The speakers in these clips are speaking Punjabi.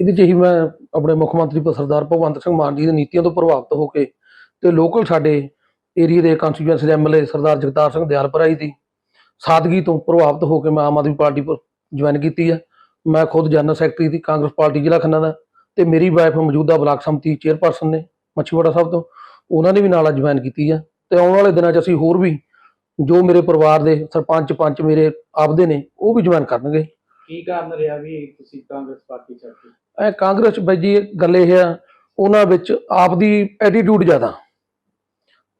ਇਹਦੇ 'ਚ ਹੀ ਮੈਂ ਆਪਣੇ ਮੁੱਖ ਮੰਤਰੀ ਸਰਦਾਰ ਭਗਵੰਤ ਸਿੰਘ ਮਾਨ ਜੀ ਦੀ ਨੀਤੀਆਂ ਤੋਂ ਪ੍ਰਭਾਵਿਤ ਹੋ ਕੇ ਤੇ ਲੋਕਲ ਸਾਡੇ ਏਰੀਆ ਦੇ ਕੰਸਟੀਚੁਐਂਸੀ ਦੇ ਐਮਐਲਏ ਸਰਦਾਰ ਜਗਤਾਰ ਸਿੰਘ ਦਿਆਲਪੁਰਾ ਜੀ ਦੀ ਸਾਦਗੀ ਤੋਂ ਪ੍ਰਭਾਵਿਤ ਹੋ ਕੇ ਮੈਂ ਆਮ ਆਦਮੀ ਪਾਰਟੀ ਜੁਆਇਨ ਕੀਤੀ ਹੈ ਮੈਂ ਖੁਦ ਜਨਰਲ ਸੈਕਟਰੀ ਦੀ, ਕਾਂਗਰਸ ਪਾਰਟੀ ਜ਼ਿਲ੍ਹਾ ਖੰਨਾ ਦਾ ਤੇ ਮੇਰੀ ਵਾਈਫ ਮੌਜੂਦਾ ਬਲਾਕ ਸੰਮਤੀ ਚੇਅਰਪਰਸਨ ਨੇ ਮੱਛੀਵਾੜਾ ਸਾਹਿਬ ਤੋਂ। ਉਹਨਾਂ ਨੇ ਵੀ ਨਾਲ ਜੁਆਇਨ ਕੀਤੀ ਹੈ ਤੇ ਆਉਣ ਵਾਲੇ ਦਿਨਾਂ 'ਚ ਅਸੀਂ ਹੋਰ ਵੀ ਜੋ ਮੇਰੇ ਪਰਿਵਾਰ ਦੇ ਸਰਪੰਚ ਪੰਚ ਮੇਰੇ ਆਪਦੇ ਨੇ ਉਹ ਵੀ ਜੁਆਇਨ ਕਰਨਗੇ। ਕੀ ਕਾਰਨ ਰਿਹਾ ਵੀ ਤੁਸੀਂ ਕਾਂਗਰਸ ਪਾਰਟੀ ਛੱਡ ਇਹ ਕਾਂਗਰਸ 'ਚ ਬਾਈ ਜੀ ਗੱਲ ਇਹ ਆ ਉਹਨਾਂ ਵਿੱਚ ਆਪ ਦੀ ਐਟੀਟਿਊਡ ਜ਼ਿਆਦਾ।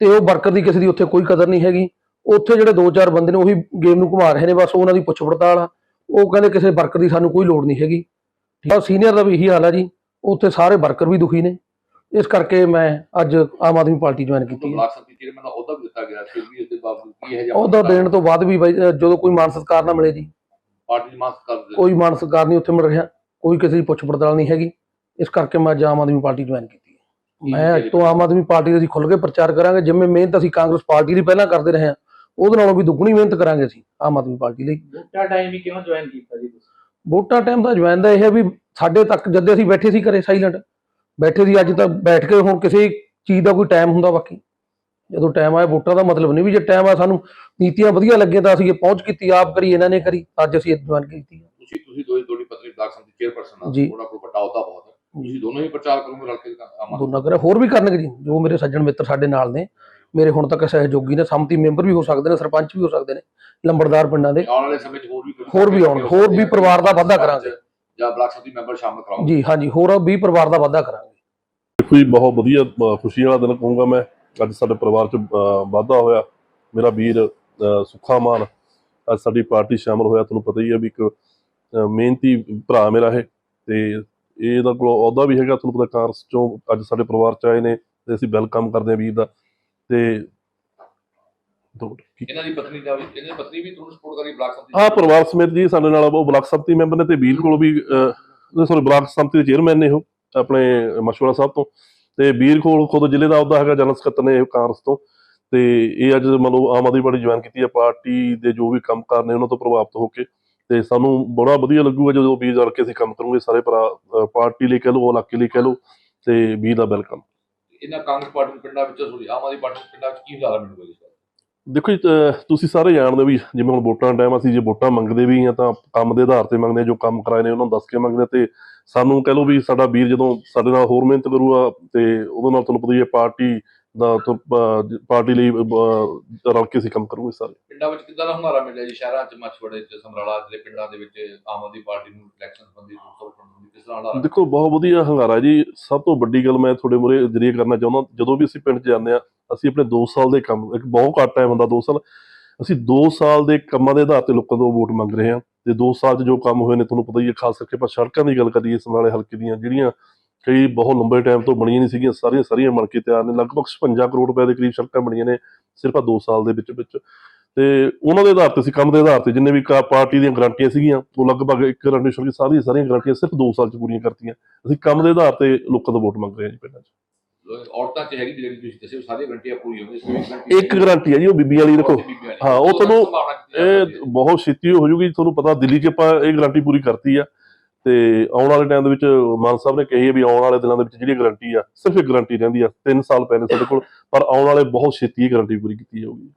ਤੇ ਉਹ ਵਰਕਰ ਦੀ ਕਿਸੇ ਦੀ ਉੱਥੇ ਕੋਈ ਕਦਰ ਨਹੀਂ ਹੈਗੀ। ਉੱਥੇ ਜਿਹੜੇ ਦੋ ਚਾਰ ਬੰਦੇ ਨੇ ਉਹੀ ਗੇਮ ਨੂੰ ਘੁਮਾ ਰਹੇ ਨੇ ਬਸ ਉਹਨਾਂ ਦੀ ਪੁੱਛ ਪੜਤਾਲ ਆ। ਉਹ ਕਹਿੰਦੇ ਕਿਸੇ ਵਰਕਰ ਦੀ ਸਾਨੂੰ ਕੋਈ ਲੋੜ ਨਹੀਂ ਹੈਗੀ। ਠੀਕ ਆ ਸੀਨੀਅਰ ਦਾ ਵੀ ਇਹੀ ਹਾਲ ਆ ਜੀ। ਉੱਥੇ ਸਾਰੇ ਵਰਕਰ ਵੀ ਦੁਖੀ ਨੇ। ਇਸ ਕਰਕੇ ਮੈਂ ਅੱਜ ਆਮ ਆਦਮੀ ਪਾਰਟੀ ਜੁਆਇਨ ਕੀਤੀ ਹੈ। ਬਲਾਕ ਸੰਮਤੀ ਚੇਅਰਮੈਨ ਦਾ ਅਹੁਦਾ ਵੀ ਦਿੱਤਾ ਗਿਆ ਫਿਰ ਵੀ ਇਸ ਦੇ ਬਾਵਜੂਦ ਕੀ ਹੈ ਉਹਦਾ ਦੇਣ ਤੋਂ ਬਾਅਦ ਵੀ ਜਦੋਂ ਕੋਈ ਮਾਨ ਸਤਿਕਾਰ ਨਾ ਮਿਲੇ ਜੀ। ਪਾਰਟੀ ਦੀ ਮਾਸ ਕਰ ਦੇ ਕੋਈ ਮਾਨ ਸਤਿਕਾਰ ਨਹੀਂ ਉੱਥੇ ਮਿਲ ਰਿਹਾ ਕੋਈ ਕਿਸੇ ਦੀ ਪੁੱਛ ਪੜਤਾਲ ਨਹੀਂ ਹੈਗੀ। ਇਸ ਕਰਕੇ ਮੈਂ ਅੱਜ ਆਮ ਆਦਮੀ ਪਾਰਟੀ ਜੁਆਇਨ ਕੀਤੀ ਹੈ। ਮੈਂ ਅੱਜ ਤੋਂ ਆਮ ਆਦਮੀ ਪਾਰਟੀ ਦਾ ਅਸੀਂ ਖੁੱਲ੍ਹ ਕੇ ਪ੍ਰਚਾਰ ਕਰਾਂਗੇ। ਜਿਵੇਂ ਮਿਹਨਤ ਅਸੀਂ ਕਾਂਗਰਸ ਪਾਰਟੀ ਲਈ ਪਹਿਲਾਂ ਕਰਦੇ ਰਹੇ ਹਾਂ ਉਹਦੇ ਨਾਲੋਂ ਵੀ ਦੁੱਗਣੀ ਮਿਹਨਤ ਕਰਾਂਗੇ ਅਸੀਂ ਆਮ ਆਦਮੀ ਪਾਰਟੀ ਲਈ। ਬੁੱਟਾ ਟਾਈਮ ਹੀ ਕਿਉਂ ਜੁਆਇਨ ਕੀਤਾ ਜੀ ਤੁਸੀਂ? ਵੋਟਾਂ ਟਾਈਮ ਦਾ ਜੁਆਇਨ ਦਾ ਇਹ ਹੈ ਵੀ ਸਾਡੇ ਤੱਕ ਜਦ ਅਸੀਂ ਬੈਠੇ ਸੀ ਘਰੇ ਸਾਈਲੈਂਟ ਬੈਠੇ ਸੀ ਅੱਜ ਤਾਂ ਬੈਠ ਕੇ ਹੁਣ ਕਿਸੇ ਚੀਜ਼ ਦਾ ਕੋਈ ਟਾਈਮ ਹੁੰਦਾ ਬਾਕੀ। ਜਦੋਂ ਟਾਈਮ ਆਇਆ ਵੋਟਾਂ ਦਾ ਮਤਲਬ ਨਹੀਂ ਵੀ ਜੇ ਟਾਈਮ ਆ ਸਾਨੂੰ ਨੀਤੀਆਂ ਵਧੀਆ ਲੱਗੀਆਂ ਤਾਂ ਅਸੀਂ ਇਹ ਪਹੁੰਚ ਕੀਤੀ ਆਪ ਕਰੀ ਇਹਨਾਂ ਨੇ ਕਰੀ ਅੱਜ ਅਸੀਂ ਜੁਆਇਨ ਕੀਤੀ ਹੈ ਤੁਸੀਂ ਤੁਸੀਂ ਦੋਈ ਦੋੜੀ ਪਤਨੀ ਬਲਾਕ ਸੰਮਤੀ ਚੇਅਰਪਰਸਨ ਆ। ਉਹਨਾਂ ਕੋਲ ਵੱਡਾ ਅਹੁਦਾ ਬਹੁਤ ਹੈ ਤੁਸੀਂ ਦੋਨੋਂ ਹੀ ਪ੍ਰਚਾਰ ਕਰੋਗੇ ਰਲ ਕੇ ਆਮ ਦੋਨਾਂ ਕਰੇ ਹੋਰ ਵੀ ਕਰਨਗੇ ਜੀ ਜੋ ਮੇਰੇ ਸੱਜਣ ਮਿੱਤਰ ਸਾਡੇ ਨਾਲ ਨੇ ਮੇਰੇ ਹੁਣ ਤੱਕ ਸਹਿਯੋਗੀ ਨੇ ਸੰਮਤੀ ਮੈਂਬਰ ਵੀ ਹੋ ਸਕਦੇ ਨੇ ਸਰਪੰਚ ਵੀ ਹੋ ਸਕਦੇ ਨੇ ਲੰਬੜਦਾਰ ਪਿੰਡਾਂ ਦੇ ਆਉਣ ਵਾਲੇ ਸਮੇਂ 'ਚ ਹੋਰ ਵੀ ਹੋਰ ਵੀ ਆਉਣ ਹੋਰ ਵੀ ਪਰਿਵਾਰ ਦਾ ਵਾਧਾ ਕਰਾਂਗੇ। ਜਾਂ ਬਲਾਕ ਸੰਮਤੀ ਮੈਂਬਰ ਸ਼ਾਮਲ ਕਰਾਉਂਗੇ ਜੀ ਹਾਂਜੀ ਹੋਰ ਵੀ ਪਰਿਵਾਰ ਦਾ ਵਾਧਾ ਕਰਾਂਗੇ। ਦੇਖੋ ਜੀ ਬਹੁਤ ਵਧੀਆ ਖੁਸ਼ੀ ਵਾਲਾ ਦਿਨ ਕਹੂੰਗਾ ਮੈਂ। ਅੱਜ ਸਾਡੇ ਪਰਿਵਾਰ ਚ ਵਾਧਾ ਹੋਇਆ। ਮੇਰਾ ਵੀਰ ਸੁੱਖਾ ਮਾਨ ਅੱਜ ਸਾਡੀ ਪਾਰਟੀ ਸ਼ਾਮਲ ਹੋਇਆ। ਤੁਹਾਨੂੰ ਪਤਾ ਹੀ ਹੈ ਵੀ ਇੱਕ ਮਿਹਨਤੀ ਭਰਾ ਮੇਰਾ ਇਹ। ਤੇ ਇਹਦਾ ਕੋਲ ਅਹੁਦਾ ਵੀ ਹੈਗਾ। ਤੁਹਾਨੂੰ ਪਤਾ ਕਾਂਗਰਸ ਚੋਂ ਅੱਜ ਸਾਡੇ ਪਰਿਵਾਰ ਚ ਆਏ ਨੇ ਤੇ ਅਸੀਂ ਵੈਲਕਮ ਕਰਦੇ ਹਾਂ ਵੀਰ ਦਾ। ਤੇ ਇਹਨਾਂ ਦੀ ਪਤਨੀ ਦਾ ਵੀ ਇਹਨਾਂ ਦੀ ਪਤਨੀ ਵੀ ਤੁਹਾਨੂੰ ਸਪੋਰਟ ਕਰੀ ਬਲਾਕ ਸੰਮਤੀ ਹਾਂ ਪਰਿਵਾਰ ਸਮੇਤ ਜੀ ਸਾਡੇ ਨਾਲ ਉਹ ਬਲਾਕ ਸੰਮਤੀ ਮੈਂਬਰ ਨੇ ਤੇ ਵੀਰ ਕੋਲ ਵੀ ਸੋਰੀ ਬਲਾਕ ਸੰਮਤੀ ਦੇ ਚੇਅਰਮੈਨ ਨੇ ਉਹ ਆਪਣੇ ਮਸ਼ਵਰਾ ਸਾਹਿਬ ਤੋਂ। ਤੇ ਵੀਰ ਕੋਲ ਖੁਦ ਜ਼ਿਲ੍ਹੇ ਦਾ ਅਹੁਦਾ ਹੈਗਾ ਜਨਰਲ ਸਕੱਤਰ ਨੇ ਕਾਂਗਰਸ ਤੋਂ। ਤੇ ਇਹ ਅੱਜ ਮਤਲਬ ਆਮ ਆਦਮੀ ਪਾਰਟੀ ਜੁਆਇਨ ਕੀਤੀ ਹੈ ਪਾਰਟੀ ਦੇ ਜੋ ਵੀ ਕੰਮ ਕਾਰ ਨੇ ਉਹਨਾਂ ਤੋਂ ਪ੍ਰਭਾਵਿਤ ਹੋ ਕੇ। ਤੇ ਸਾਨੂੰ ਬੜਾ ਵਧੀਆ ਲੱਗੂਗਾ ਜਦੋਂ ਵੀਰ ਜਲ ਕੇ ਅਸੀਂ ਕੰਮ ਕਰੂਗੇ, ਸਾਰੇ ਪਾਰਟੀ ਲਈ ਕਹਿ ਲਓ, ਇਲਾਕੇ ਲਈ ਕਹਿ ਲਓ, ਤੇ ਵੀਰ ਦਾ ਵੈਲਕਮ। ਇਹਨਾਂ ਕਾਂਗਰਸ ਪਾਰਟੀ ਪਿੰਡਾਂ ਵਿੱਚ ਸੋਰੀ ਆਮ ਆਦਮੀ ਪਾਰਟੀ ਪਿੰਡਾਂ ਵਿੱਚ ਕੀ ਹਾਲਾਤ ਮਿਲੂਗਾ ਜੀ? ਦੇਖੋ ਤੁਸੀਂ ਸਾਰੇ ਜਾਣਦੇ ਹੋ ਵੀ ਜਿਵੇਂ ਹੁਣ ਵੋਟਾਂ ਟਾਈਮ ਅਸੀਂ ਜੇ ਵੋਟਾਂ ਮੰਗਦੇ ਵੀ ਆ ਤਾਂ ਕੰਮ ਦੇ ਆਧਾਰ ਤੇ ਮੰਗਦੇ ਹਾਂ, ਜੋ ਕੰਮ ਕਰਾਏ ਨੇ ਉਹਨਾਂ ਨੂੰ ਦੱਸ ਕੇ ਮੰਗਦੇ ਤੇ ਸਾਨੂੰ ਕਹਿ ਲਓ ਵੀ ਸਾਡਾ ਵੀਰ ਜਦੋਂ ਸਾਡੇ ਨਾਲ ਹੋਰ ਮਿਹਨਤ ਕਰੂਗਾ ਤੇ ਉਹਦੇ ਨਾਲ ਤੁਹਾਨੂੰ ਪਤਾ ਹੀ ਹੈ ਪਾਰਟੀ ਦਾ ਪਾਰਟੀ ਲਈ ਰਲ ਕੇ ਅਸੀਂ ਕੰਮ ਕਰੂਗੇ ਸਾਰੇ। ਪਿੰਡਾਂ ਵਿੱਚ ਕਿੱਦਾਂ ਦਾ ਹੁੰਗਾਰਾ ਮਿਲਿਆ ਜੀ? ਸ਼ਹਿਰਾਂ 'ਚ ਮਛਵੜੇ 'ਚ ਸਮਰਾਲਾ ਦੇ ਪਿੰਡਾਂ ਦੇ ਵਿੱਚ ਆਮ ਆਦਮੀ ਪਾਰਟੀ ਨੂੰ ਇਲੈਕਸ਼ਨ ਸੰਬੰਧੀ ਦੇਖੋ, ਬਹੁਤ ਵਧੀਆ ਹੰਗਾਰਾ ਜੀ। ਸਭ ਤੋਂ ਵੱਡੀ ਗੱਲ ਮੈਂ ਤੁਹਾਡੇ ਮੂਹਰੇ ਜਰੀਏ ਕਰਨਾ ਚਾਹੁੰਦਾ। ਜਦੋਂ ਵੀ ਅਸੀਂ ਪਿੰਡ 'ਚ ਜਾਂਦੇ ਆ ਅਸੀਂ ਆਪਣੇ 2 ਸਾਲ ਦੇ ਕੰਮ, ਇੱਕ ਬਹੁਤ ਘੱਟ ਟਾਈਮ ਹੁੰਦਾ 2 ਸਾਲ। ਅਸੀਂ 2 ਸਾਲ ਦੇ ਕੰਮਾਂ ਦੇ ਆਧਾਰ ਤੇ ਲੋਕਾਂ ਤੋਂ ਵੋਟ ਮੰਗ ਰਹੇ ਹਾਂ। ਤੇ 2 ਸਾਲ 'ਚ ਜੋ ਕੰਮ ਹੋਏ ਨੇ, ਤੁਹਾਨੂੰ ਪਤਾ ਹੀ ਹੈ, ਖਾਸ ਕਰਕੇ ਆਪਾਂ ਸੜਕਾਂ ਦੀ ਗੱਲ ਕਰੀਏ ਸਮਰਾਲੇ ਹਲਕੇ ਦੀਆਂ, ਜਿਹੜੀਆਂ ਕਈ ਬਹੁਤ ਲੰਬੇ ਟਾਈਮ ਤੋਂ ਬਣੀਆਂ ਨਹੀਂ ਸੀਗੀਆਂ ਸਾਰੀਆਂ ਸਾਰੀਆਂ ਬਣ ਕੇ ਤਿਆਰ ਨੇ। ਲਗਭਗ 56 ਕਰੋੜ ਰੁਪਏ ਦੇ ਕਰੀਬ ਸੜਕਾਂ ਬਣੀਆਂ ਨੇ, ਸਿਰਫ ਆ 2 ਸਾਲ ਦੇ ਵਿੱਚ ਵਿੱਚ ਤੇ ਉਹਨਾਂ ਦੇ ਆਧਾਰ ਤੇ ਅਸੀਂ ਕੰਮ ਦੇ ਆਧਾਰ ਤੇ ਜਿੰਨੇ ਵੀ ਪਾਰਟੀ ਦੀਆਂ ਗਰੰਟੀਆਂ ਸੀਗੀਆਂ ਉਹ ਲਗਭਗ ਇੱਕ ਛੱਡ ਕੇ ਸਾਰੀਆਂ ਸਾਰੀਆਂ ਗਰੰਟੀਆਂ ਸਿਰਫ 2 ਸਾਲ 'ਚ ਪੂਰੀਆਂ ਕਰਤੀਆਂ। ਅਸੀਂ ਕੰਮ ਦੇ ਆਧਾਰ ਤੇ ਲੋਕਾਂ ਤੋਂ ਵੋਟ ਮੰਗ ਰਹੇ ਹਾਂ ਜੀ ਪਿੰਡਾਂ 'ਚ ਔਰਤਾਂ 'ਚ ਹੈਗੀ ਜਿਹੜੀ ਤੁਸੀਂ ਦੱਸਿਓ ਸਾਰੀਆਂ ਗਰੰਟੀਆਂ ਪੂਰੀਆਂ ਹੋਣਗੀਆਂ ਇੱਕ ਗਾਰੰਟੀ ਹੈ ਜੀ ਉਹ ਬੀਬੀ ਵਾਲੀ ਦੇਖੋ। ਹਾਂ, ਉਹ ਤੁਹਾਨੂੰ ਇਹ ਬਹੁਤ ਛੇਤੀ ਹੋ ਜੂਗੀ ਤੁਹਾਨੂੰ ਪਤਾ ਦਿੱਲੀ 'ਚ ਆਪਾਂ ਇਹ ਗਾਰੰਟੀ ਪੂਰੀ ਕਰਤੀ ਆ। ਤੇ ਆਉਣ ਵਾਲੇ ਟਾਈਮ ਦੇ ਵਿੱਚ ਮਾਨ ਸਾਹਿਬ ਨੇ ਕਹੀ ਹੈ ਵੀ ਆਉਣ ਵਾਲੇ ਦਿਨਾਂ ਦੇ ਵਿੱਚ ਜਿਹੜੀ ਗਾਰੰਟੀ ਆ ਸਿਰਫ ਇੱਕ ਗਾਰੰਟੀ ਰਹਿੰਦੀ ਆ 3 ਸਾਲ ਪਹਿਲੇ ਸਾਡੇ ਕੋਲ। ਪਰ ਆਉਣ ਵਾਲੇ ਬਹੁਤ ਛੇਤੀ ਇਹ ਗਾਰੰਟੀ ਪੂਰੀ ਕੀਤੀ ਜਾਊਗੀ।